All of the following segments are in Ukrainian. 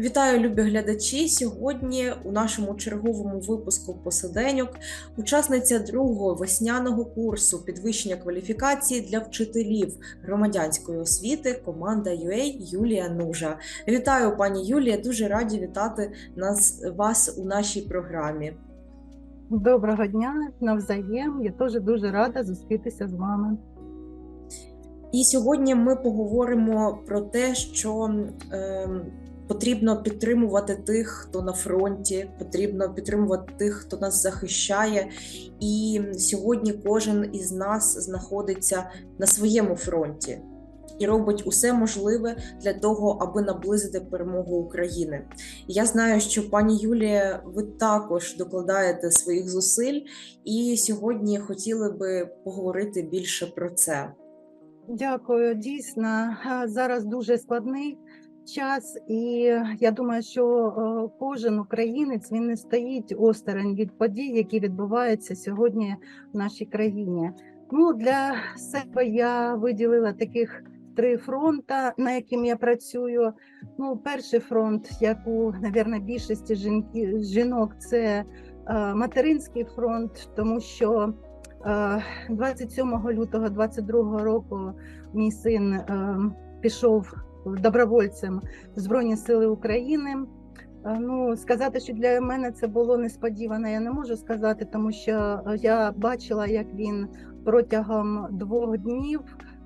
Вітаю, любі глядачі. Сьогодні у нашому черговому випуску посиденьок учасниця другого весняного курсу підвищення кваліфікації для вчителів громадянської освіти команда UA Юлія Нужа. Вітаю, пані Юлія. Дуже раді вітати нас вас у нашій програмі. Доброго дня, навзаєм. Я теж дуже рада зустрітися з вами. І сьогодні ми поговоримо про те, що е, потрібно підтримувати тих, хто на фронті, потрібно підтримувати тих, хто нас захищає. І сьогодні кожен із нас знаходиться на своєму фронті і робить усе можливе для того, аби наблизити перемогу України. Я знаю, що пані Юлія, ви також докладаєте своїх зусиль, і сьогодні хотіли би поговорити більше про це. Дякую. Дійсно, зараз дуже складний час, і я думаю, що е, кожен українець він не стоїть осторонь від подій, які відбуваються сьогодні в нашій країні. Ну для себе я виділила таких три фронта, на яким я працюю. Ну, перший фронт, як у навірно, більшості жінки, жінок, це е, материнський фронт, тому що. Е, 27 лютого 22 року мій син е, пішов добровольцем в Збройні Сили України. Е, Ну, сказати, що для мене це було несподівано, я не можу сказати, тому що я бачила, як він протягом двох днів,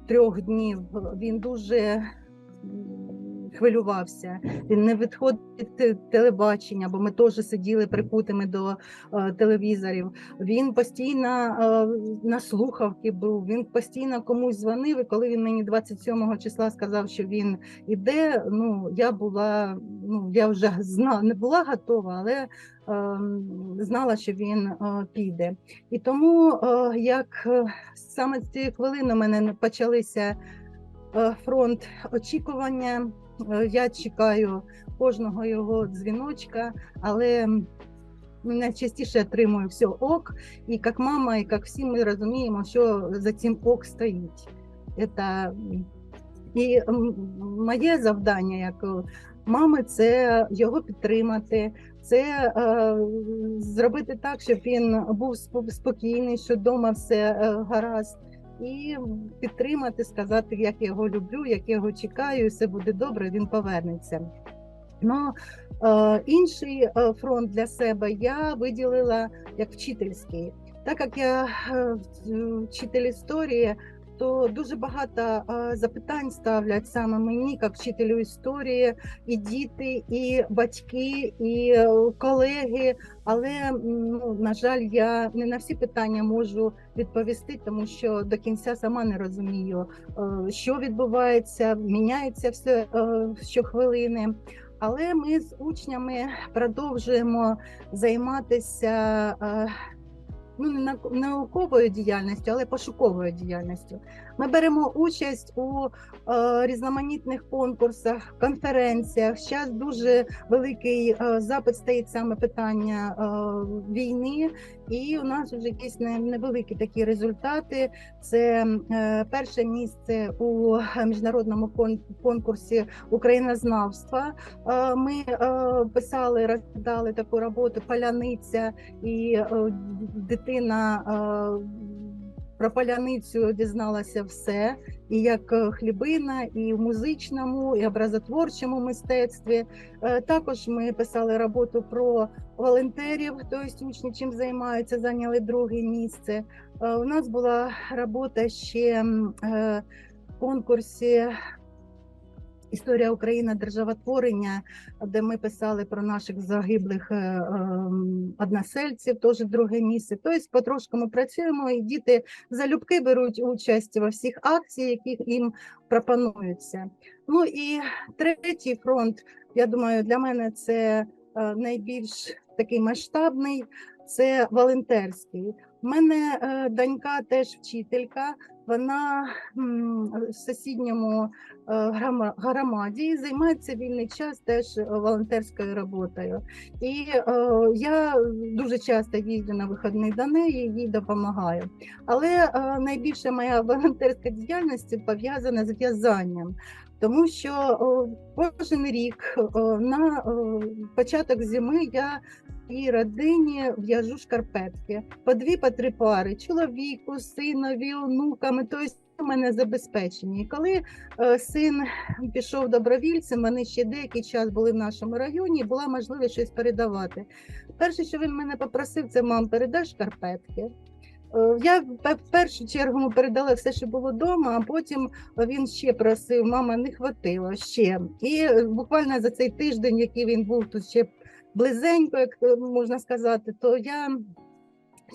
трьох днів він дуже хвилювався. Він не відходив від телебачення, бо ми теж сиділи прикутими до е, телевізорів. Він постійно е, на слухавки був. Він постійно комусь дзвонив. І коли він мені 27 числа сказав, що він іде. Ну я була, ну я вже знала, не була готова, але е, знала, що він е, піде. І тому, як саме з цієї хвилини у мене почалися фронт очікування. Е, Я чекаю кожного його дзвіночка, але найчастіше отримую все ок. І як мама, і як всі ми розуміємо, що за цим ок стоїть. Это... І моє завдання як е, мами це його підтримати, це е, зробити так, щоб він був спо- спокійний, що вдома все е, гаразд. І підтримати, сказати, як я його люблю, як я його чекаю, і все буде добре, він повернеться. Ну, е, інший е, фронт для себе я виділила як вчительський. Так як я е, вчитель історії, то дуже багато запитань ставлять саме мені, як вчителю історії, і діти, і батьки, і е, колеги. Але ну, на жаль, я не на всі питання можу відповісти, тому що до кінця сама не розумію, е, що відбувається, міняється все е, щохвилини. Але ми з учнями продовжуємо займатися ну, не науковою діяльністю, але пошуковою діяльністю. Ми беремо участь у е, різноманітних конкурсах, конференціях. Зараз дуже великий е, запит стоїть саме питання е, війни, і у нас вже якісь невеликі такі результати. Це е, перше місце у міжнародному кон- конкурсі Українознавства. Е, Ми е, писали, роздали таку роботу Паляниця, і е, дитина е, про паляницю дізналася все, і як е, хлібина, і в музичному, і образотворчому мистецтві. Е, Також ми писали роботу про волонтерів, тобто учні чим займаються, зайняли друге місце. Е, У нас була робота ще в конкурсі. Історія України державотворення, де ми писали про наших загиблих е, ем, односельців, теж друге місце. Тобто, потрошку ми працюємо, і діти залюбки беруть участь во всіх акціях, які їм пропонуються. Ну і третій фронт, я думаю, для мене це е, найбільш такий масштабний. Це волонтерський. У мене е, донька теж вчителька. Вона в сусідньому е, громаді займається вільний час теж волонтерською роботою. І е, я дуже часто їжджу на вихідні до неї, їй допомагаю. Але найбільше моя волонтерська діяльність пов'язана з в'язанням. Тому що кожен рік на початок зими я і родині в'яжу шкарпетки по дві, по три пари чоловіку, синові, онуками. Тобто мене забезпечені. І коли е, син пішов добровільцем, вони ще деякий час були в нашому районі, була можливість щось передавати. Перше, що він мене попросив, це мам, передай шкарпетки. Е, Я в першу чергу йому передала все, що було вдома, а потім він ще просив, мама, не хватило ще. І е, буквально за цей тиждень, який він був тут ще близенько, як е, можна сказати, то я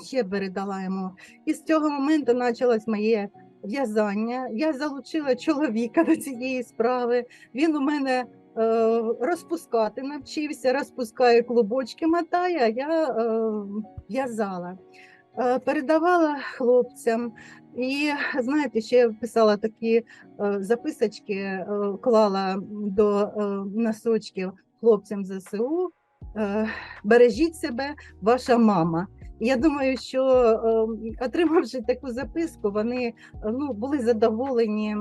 ще передала йому. І з цього моменту почалось моє в'язання. Я залучила чоловіка до цієї справи. Він у мене е, розпускати навчився, розпускає клубочки, мотає, а я е, в'язала. Е, Передавала хлопцям, і знаєте, ще писала такі е, записочки, клала до носочків хлопцям ЗСУ. Е, Бережіть себе, ваша мама. Я думаю, що е, отримавши таку записку, вони е, ну, були задоволені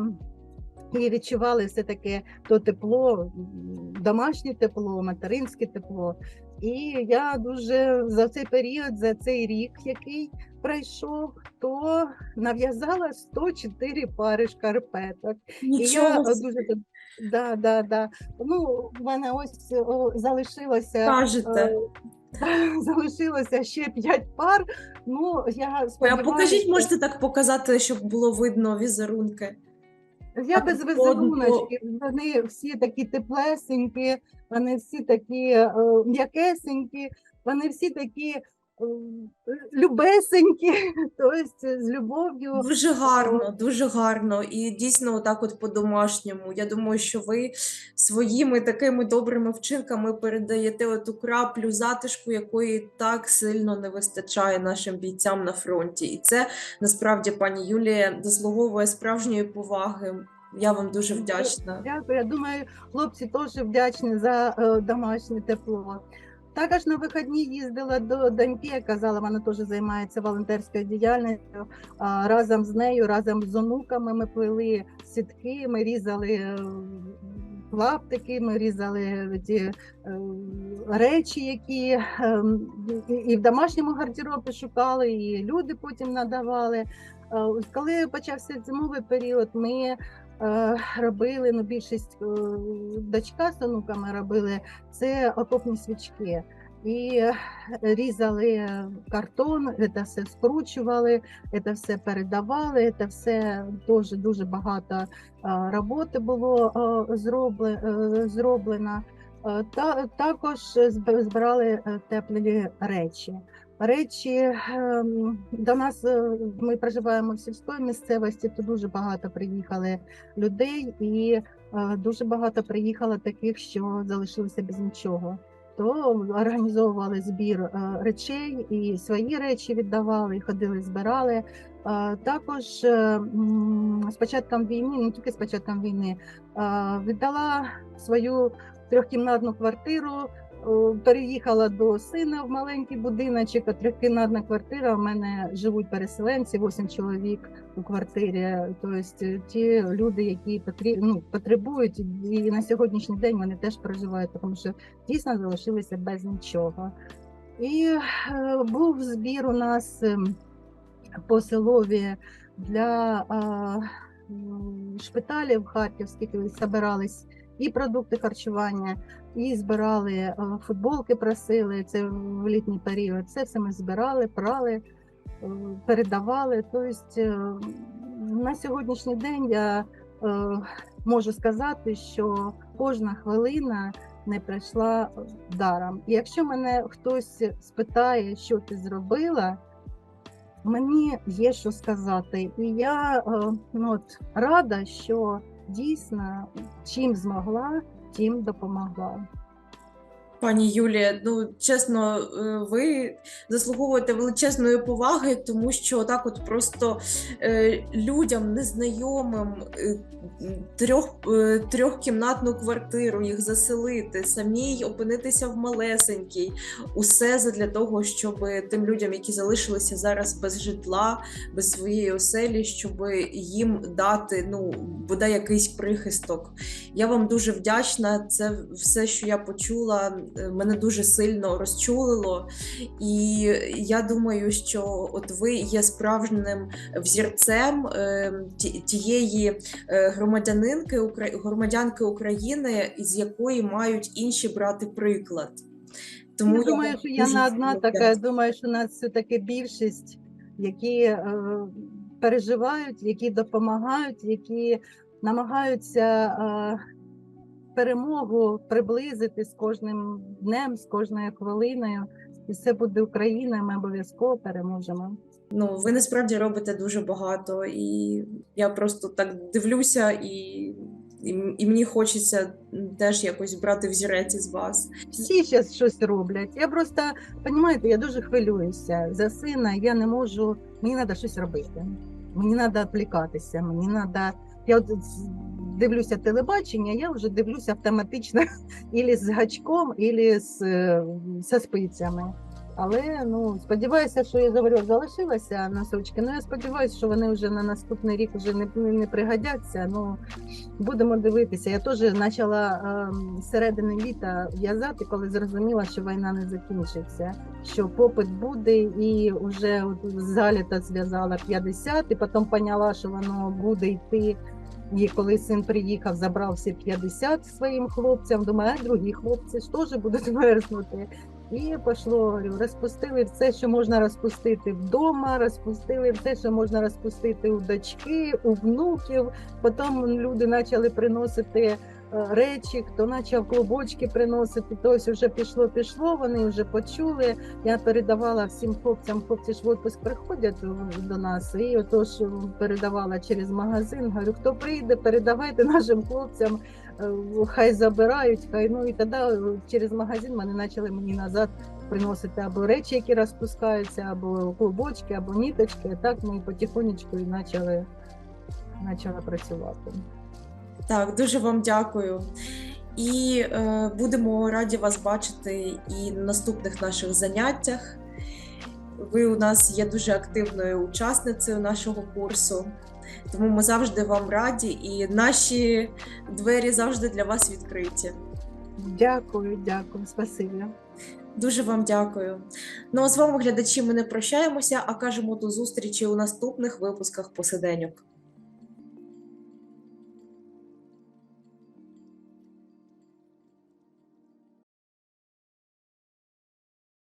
і відчували все таке то тепло, домашнє тепло, материнське тепло. І я дуже за цей період, за цей рік, який пройшов, то нав'язала 104 пари шкарпеток. І я Нічого е, собі дуже да, да, да. Ну, в мене ось о, залишилося кажете. е, залишилося ще 5 пар. Ну, я Ой, а сподіваюся, покажіть, можете так показати, щоб було видно візерунки. Я без візеруночків, вони всі такі теплесенькі, вони всі такі е, м'якесенькі, вони всі такі любесенькі, тобто з любов'ю. Дуже гарно, дуже гарно. І дійсно, отак, от по-домашньому. Я думаю, що ви своїми такими добрими вчинками передаєте оту краплю затишку, якої так сильно не вистачає нашим бійцям на фронті. І це насправді, пані Юлія, заслуговує справжньої поваги. Я вам дуже вдячна. Дякую. Я думаю, хлопці теж вдячні за е, домашнє тепло. Також на вихідні їздила до доньки, я казала, вона теж займається волонтерською діяльністю. Разом з нею, разом з онуками ми плели сітки, ми різали е, клаптики, ми різали ті е, речі, які е, і- в домашньому гардеробі шукали, і люди потім надавали. Е, Коли почався зимовий період, ми робили, ну більшість е, дочка з онуками робили це окопні свічки. І різали картон, це все скручували, це все передавали, це все дуже дуже багато е, роботи було е, зробле- е, зроблено. Е, Та також збирали е, теплі речі. Речі ем, до нас е, ми проживаємо в сільській місцевості, то дуже багато приїхали людей, і е, дуже багато приїхало таких, що залишилися без нічого. То організовували збір е, речей і свої речі віддавали, ходили, збирали. Також з початком війни, не тільки з початком війни, віддала свою трьохкімнатну квартиру переїхала до сина в маленький будиночок, а трьохкімнатна квартира. У мене живуть переселенці, 8 чоловік у квартирі. Тобто ті люди, які ну, потребують, і на сьогоднішній день вони теж проживають, тому що дійсно залишилися без нічого. І е, був збір у нас по для е, м, шпиталів харківських, збирались і продукти харчування, і збирали е, футболки, просили це в літній період. Це все ми збирали, прали, е, передавали. Тобто е, на сьогоднішній день я можу сказати, що кожна хвилина не пройшла даром. І якщо мене хтось спитає, що ти зробила, мені є що сказати. І я ну, от, рада, що дійсно чим змогла, тим допомогла. Пані Юлія, ну чесно, е, ви заслуговуєте величезної поваги, тому що так, от просто е, людям незнайомим е, трьох, трьохкімнатну квартиру їх заселити, самій опинитися в малесенькій, усе задля того, щоб тим людям, які залишилися зараз без житла, без своєї оселі, щоб їм дати ну бодай якийсь прихисток. Я вам дуже вдячна. Це все, що я почула, мене дуже сильно розчулило. І я думаю, що от ви є справжнім взірцем е, тієї е, громадянинки громадянки України, із якої мають інші брати приклад. Тому я думаю, що я не одна така. Я думаю, що нас все-таки більшість, які е, переживають, які допомагають, які намагаються е, перемогу приблизити з кожним днем, з кожною хвилиною. І все буде Україна, ми обов'язково переможемо. Ну, ви насправді робите дуже багато, і я просто так дивлюся, і, і, і мені хочеться теж якось брати взірець із вас. Всі зараз щось роблять. Я просто розумієте, я дуже хвилююся за сина. Я не можу. Мені треба щось робити. Мені треба відвлікатися. Мені треба. Я от дивлюся телебачення, я вже дивлюся автоматично ілі з гачком, ілі з е, со спицями. Але ну сподіваюся, що я говорю, залишилася носочки. Ну я сподіваюся, що вони вже на наступний рік вже не, не пригодяться. Ну будемо дивитися. Я теж почала з середини літа в'язати, коли зрозуміла, що війна не закінчиться, що попит буде, і вже от за літа зв'язала 50, і потім поняла, що воно буде йти. І коли син приїхав, забрав всі 50 своїм хлопцям, думаю, а другі хлопці ж теж будуть мерзнути. І пішло, розпустили все, що можна розпустити вдома, розпустили все, що можна розпустити у дочки, у внуків. Потім люди почали приносити речі, хто почав клубочки приносити, то ось вже пішло, пішло. Вони вже почули. Я передавала всім хлопцям, хлопці ж в відпуск приходять до нас, і отож передавала через магазин. Говорю, хто прийде, передавайте нашим хлопцям, е, хай забирають, хай ну і тоді е, через магазин вони почали мені назад приносити або речі, які розпускаються, або клубочки, або ніточки. Так ми потихонечку і почали, почали працювати. Так, дуже вам дякую. І е, будемо раді вас бачити і на наступних наших заняттях. Ви у нас є дуже активною учасницею нашого курсу, тому ми завжди вам раді, і наші двері завжди для вас відкриті. Дякую, дякую, спасибі. Дуже вам дякую. Ну а з вами, глядачі, ми не прощаємося, а кажемо до зустрічі у наступних випусках посиденьок.